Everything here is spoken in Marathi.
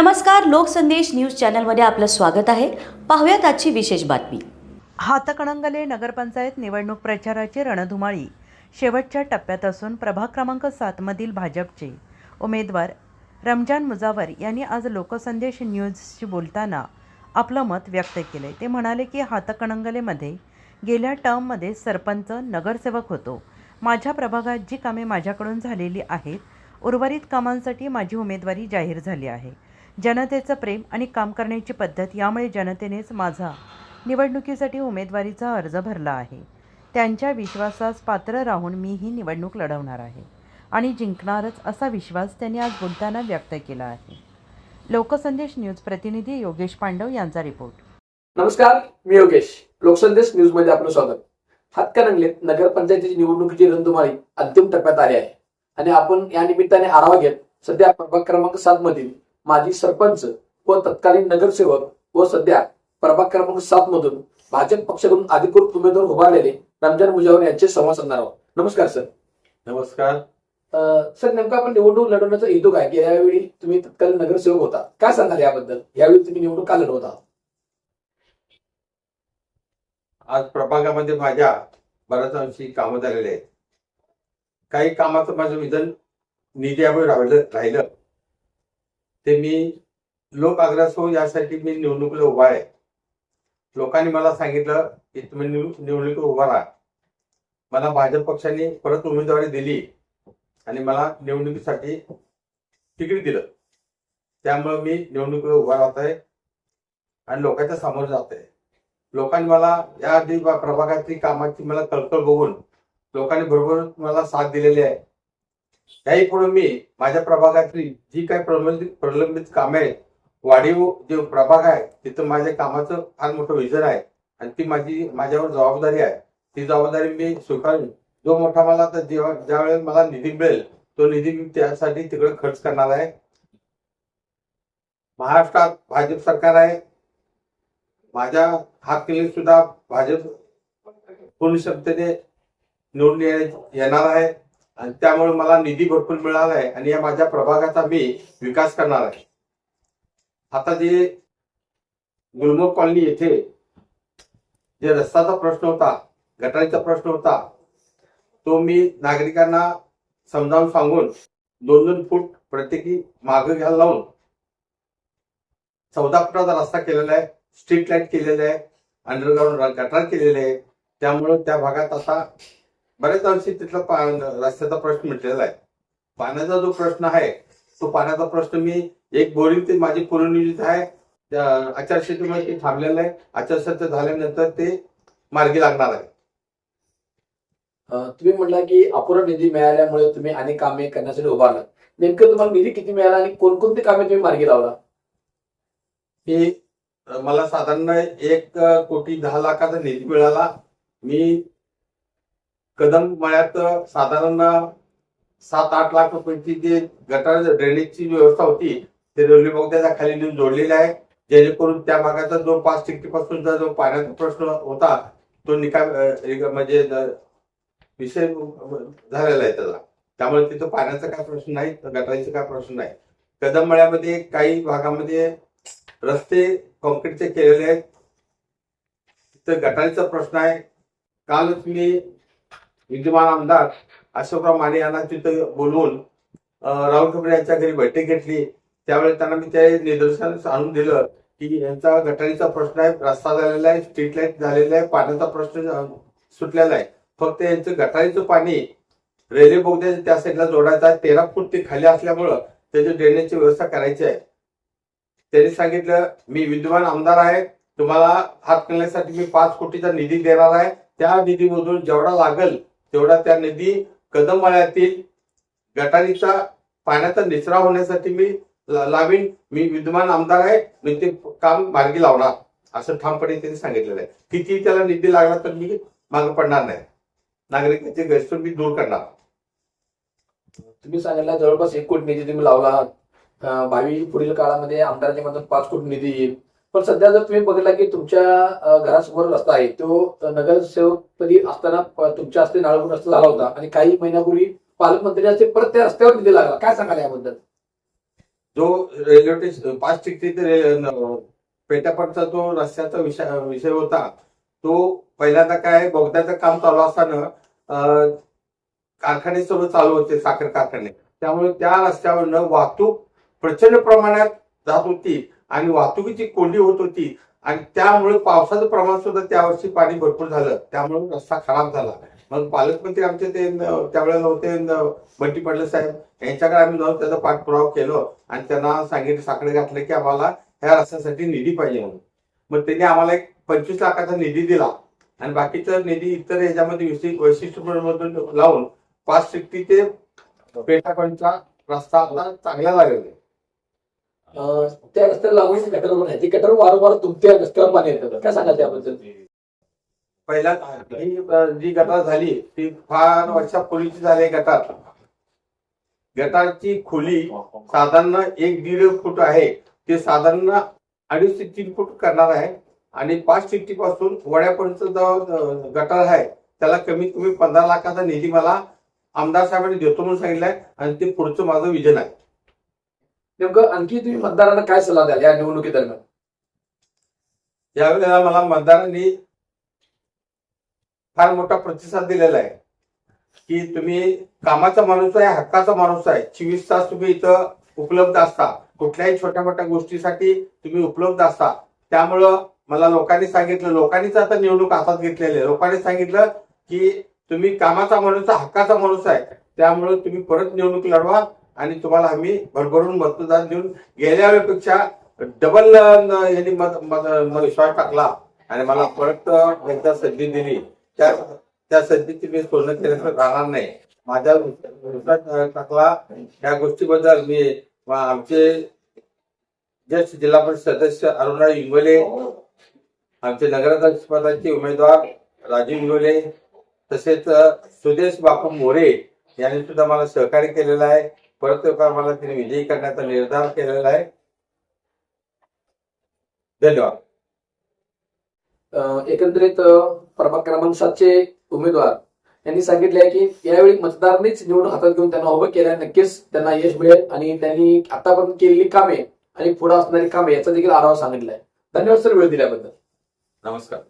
नमस्कार लोकसंदेश न्यूज चॅनलमध्ये आपलं स्वागत आहे. पाहूयात आजची विशेष बातमी. हातकणंगले नगरपंचायत निवडणूक प्रचाराची रणधुमाळी शेवटच्या टप्प्यात असून प्रभाग क्रमांक सातमधील भाजपचे उमेदवार रमजान मुजावर यांनी आज लोकसंदेश न्यूजशी बोलताना आपलं मत व्यक्त केले. ते म्हणाले की हातकणंगलेमध्ये गेल्या टर्ममध्ये सरपंच नगरसेवक होतो. माझ्या प्रभागात जी कामे माझ्याकडून झालेली आहेत उर्वरित कामांसाठी माझी उमेदवारी जाहीर झाली आहे. जनतेचं प्रेम आणि काम करण्याची पद्धत यामुळे जनतेनेच माझा निवडणुकीसाठी उमेदवारीचा अर्ज भरला आहे. त्यांच्या विश्वासास पात्र राहून मी ही निवडणूक लढवणार आहे आणि जिंकणारच असा विश्वास त्यांनी आज बोलताना व्यक्त केला आहे. लोकसंदेश न्यूज प्रतिनिधी योगेश पांडव यांचा रिपोर्ट. नमस्कार मी योगेश. लोकसंदेश न्यूजमध्ये आपलं स्वागत. हातकणंगलेत नगरपंचायतीची निवडणुकीची रंगमाळी अंतिम टप्प्यात आली आहे. आणि आपण या निमित्ताने आढावा घेत सध्या प्रभाग क्रमांक सात मधील माजी सरपंच व तत्कालीन नगरसेवक व सध्या प्रभाग क्रमांक सात मधून भाजप पक्षाकडून अधिकृत उमेदवार उभारलेले रमजान मुजावर यांचे संवाद साधणार आहोत. नमस्कार सर. नमस्कार. सर नेमकं आपण निवडणूक लढवण्याचा हेतू काय? की यावेळी तुम्ही तत्कालीन नगरसेवक होता. काय सांगाल याबद्दल? यावेळी तुम्ही निवडणूक का लढवत आहात? आज प्रभागामध्ये माझ्या बऱ्याच अंशी कामं झालेली आहेत. काही कामाचं माझं विधान निधीवर राहिलं राहिलं. ते मी लोक आग्रह हो यासाठी मी निवडणुकीला उभा आहे. लोकांनी मला सांगितलं की तुम्ही निव- निवडणुकीत उभा राहा. मला भाजप पक्षाने परत उमेदवारी दिली आणि मला निवडणुकीसाठी तिकीट दिलं. त्यामुळे मी निवडणुकीला उभा राहत आहे आणि लोकांच्या समोर जात आहे. लोकांनी मला या आधी प्रभागातली कामाची मला कळकळ बघून लोकांनी बरोबर मला साथ दिलेली आहे. याही पुढे मी माझ्या प्रभागातली जी काही प्रलंबित प्रलंबित कामे आहेत वाढीव जे प्रभाग आहे तिथं माझ्या कामाचं फार मोठं विजन आहे. आणि ती माझी माझ्यावर जबाबदारी आहे. ती जबाबदारी मी स्वीकारून जो मोठा मला आता जेव्हा ज्या मला निधी मिळेल तो निधी मी त्यासाठी तिकडे खर्च करणार आहे. महाराष्ट्रात भाजप सरकार आहे. माझ्या हात केले सुद्धा भाजप पूर्ण क्षमतेने निवडून येणार आहे. आणि त्यामुळे मला निधी भरपूर मिळाला आहे आणि या माझ्या प्रभागाचा मी विकास करणार आहे. आता जे गुलमोग कॉलनी येथे जे रस्ताचा प्रश्न होता गटारीचा प्रश्न होता तो मी नागरिकांना समजावून सांगून दोन दोन फूट प्रत्येकी मागं घ्यायला लावून चौदा फुटाचा रस्ता केलेला आहे स्ट्रीट लाइट केलेले आहे अंडरग्राऊंड गटार केलेले आहे. त्यामुळे त्या भागात आता बरेच अंशी तिथला रस्त्याचा प्रश्न मिटलेला आहे. पाण्याचा जो प्रश्न आहे तो पाण्याचा प्रश्न मी एक बोरिंग ते माझी पूर्वनियोजित आहे. आचारसंहितेमुळे ते थांबलेलं आहे. आचारसंहिता झाल्यानंतर ते मार्गी लागणार आहे. तुम्ही म्हटला की अपुरा निधी मिळाल्यामुळे तुम्ही अनेक कामे करण्यासाठी उभारलात नेमकं तुम्हाला निधी किती मिळाला आणि कोणकोणती कामे तुम्ही मार्गी लावला? मी मला साधारण एक कोटी दहा लाखाचा निधी मिळाला. मी कदम मळ्यात साधारण सात आठ लाख रुपयांची जे गटार ड्रेनेजची व्यवस्था होती ते रेल्वे बोगद्याच्या खाली नेऊन जोडलेली आहे. जेणेकरून त्या भागाचा जो पाच टक्केपासूनचा जो पाण्याचा प्रश्न होता तो निकाल म्हणजे विषय झालेला आहे त्याचा. त्यामुळे तिथं पाण्याचा काय प्रश्न नाही गटारीचा काय प्रश्न नाही. कदम मळ्यामध्ये काही भागामध्ये रस्ते कॉन्क्रीटचे केलेले आहेत. तिथं गटारीचा प्रश्न आहे. कालच मी विद्यमान आमदार अशोकराव माने यांना तिथं बोलवून राहुल खबरे यांच्या घरी बैठक घेतली. त्यावेळेस त्यांना मी त्या निदर्शन आणून दिलं की यांचा गटारीचा प्रश्न आहे रस्ता झालेला आहे स्ट्रीट लाइट झालेला आहे पाण्याचा प्रश्न सुटलेला आहे. फक्त यांचं गटारीचं पाणी रेल्वे बोगद्याच्या त्या साईडला जोडायचं आहे. तेरा फूट ते खाली असल्यामुळं त्याची ड्रेनेजची व्यवस्था करायची आहे. त्यांनी सांगितलं मी विद्यमान आमदार आहे. तुम्हाला हात करण्यासाठी मी पाच कोटीचा निधी देणार आहे. त्या निधीमधून जेवढा लागेल तेवढा त्या निधी कदमवाळ्यातील गटारीचा पाण्याचा निचरा होण्यासाठी मी लावीन. मी विद्यमान आमदार आहे. मी ते काम मार्गी लावणार. असं ठामपणे त्यांनी सांगितलेलं आहे. किती त्याला निधी लागला तर मी मागे पडणार नाही. नागरिकांचे गैरसोय मी दूर करणार. तुम्ही सांगितलं जवळपास एक कोटी निधी तुम्ही लावला. अं, भावी पुढील काळामध्ये आमदारांच्या मधून पाच कोटी निधी येईल. पण सध्या जर तुम्ही बघितला की तुमच्या घरासमोर रस्ता आहे तो नगरसेवकपदी असताना तुमच्या हस्ते नाळगुण रस्ता झाला होता आणि काही महिन्यापूर्वी पालकमंत्र्यांचे असते परत त्या रस्त्यावर निधी लागला. काय सांगाल याबद्दल? जो रेल्वे स्टेशन पाच टिकटी पेट्यापटचा पेटापटचा जो रस्त्याचा विषय विषय होता तो पहिल्यांदा काय बोगद्याचं काम चालू असताना कारखाने सर्व चालू होते साखर कारखाने. त्यामुळे त्या रस्त्यावरनं वाहतूक प्रचंड प्रमाणात जात होती. आणि वाहतुकीची कोंडी होत होती. आणि त्यामुळे पावसाचं प्रमाण सुद्धा त्यावर्षी पाणी भरपूर झालं. त्यामुळे रस्ता खराब झाला. मग पालकमंत्री आमचे ते त्यावेळेस त्यावेळेला होते बंटी पडले साहेब. यांच्याकडे आम्ही जाऊन त्याचा पाठपुरावा केलो. आणि त्यांना सांगितलं साकडे घातलं की आम्हाला ह्या रस्त्यासाठी निधी पाहिजे म्हणून. मग त्यांनी आम्हाला एक पंचवीस लाखाचा निधी दिला. आणि बाकीचा निधी इतर याच्यामध्ये विशि- वैशिष्ट्यपूर्ण लावून पाच सिक्टी ते पेठापणचा रस्ता आता चांगला लागेल. त्या रस्त्याला लागून गटर पण ती गटर वारंवार तुमच्या रस्त्यावर पाणी येतं काय सांगाल त्याबद्दल? पहिला ही जी गटार झाली ती फार वर्षापूर्वीची झाली गटार गटारची खोली साधारण एक दीड फूट आहे. ते साधारण अडीच ते तीन फूट करणार आहे. आणि पाच सिट्टी पासून वड्यापर्यंत जो गटार आहे त्याला कमीत कमी पंधरा लाखाचा निधी मला आमदार साहेबांनी देतो म्हणून सांगितलाय. आणि ते पुढचं माझं विजन आहे. नेमकं आणखी तुम्ही मतदारांना काय सल्ला द्याल या निवडणुकी दरम्यान यावेळेला मला मतदारांनी फार मोठा प्रतिसाद दिलेला आहे की तुम्ही कामाचा माणूस आहे हक्काचा माणूस आहे चोवीस तास तुम्ही इथं उपलब्ध असता. कुठल्याही छोट्या मोठ्या गोष्टीसाठी तुम्ही उपलब्ध असता. त्यामुळं मला लोकांनी सांगितलं लोकांनीच आता निवडणूक हातात घेतलेली आहे. लोकांनी सांगितलं की तुम्ही कामाचा माणूस हक्काचा माणूस आहे. त्यामुळे तुम्ही परत निवडणूक लढवा. आणि तुम्हाला आम्ही भरभरून मतदान देऊन गेल्या वेळेपेक्षा डबल यांनी विश्वास टाकला. आणि मला परत एकदा संधी दिली. त्या त्या संधीची मी पूर्ण केल्याचं राहणार नाही. माझ्या विश्वास टाकला. या गोष्टीबद्दल मी आमचे ज्येष्ठ जिल्हा परिषद सदस्य अरुणा इंगोले आमचे नगराध्यक्ष पदाचे उमेदवार राजीव इंगोले तसेच सुदेश बापू मोरे यांनी सुद्धा मला सहकार्य केलेलं आहे. परत एकदा मला तिने विजयी करण्याचा निर्धार केलेला आहे. धन्यवाद. एकंदरीत प्रभाग क्रमांक सातचे उमेदवार यांनी सांगितले आहे की यावेळी मतदारांनीच निवडणूक हातात घेऊन त्यांना उभं केलं नक्कीच त्यांना यश मिळेल आणि त्यांनी आतापर्यंत केलेली कामे आणि पुढे असणारी कामे याचा देखील आढावा सांगितलाय धन्यवाद सर. वेळ दिल्याबद्दल. नमस्कार.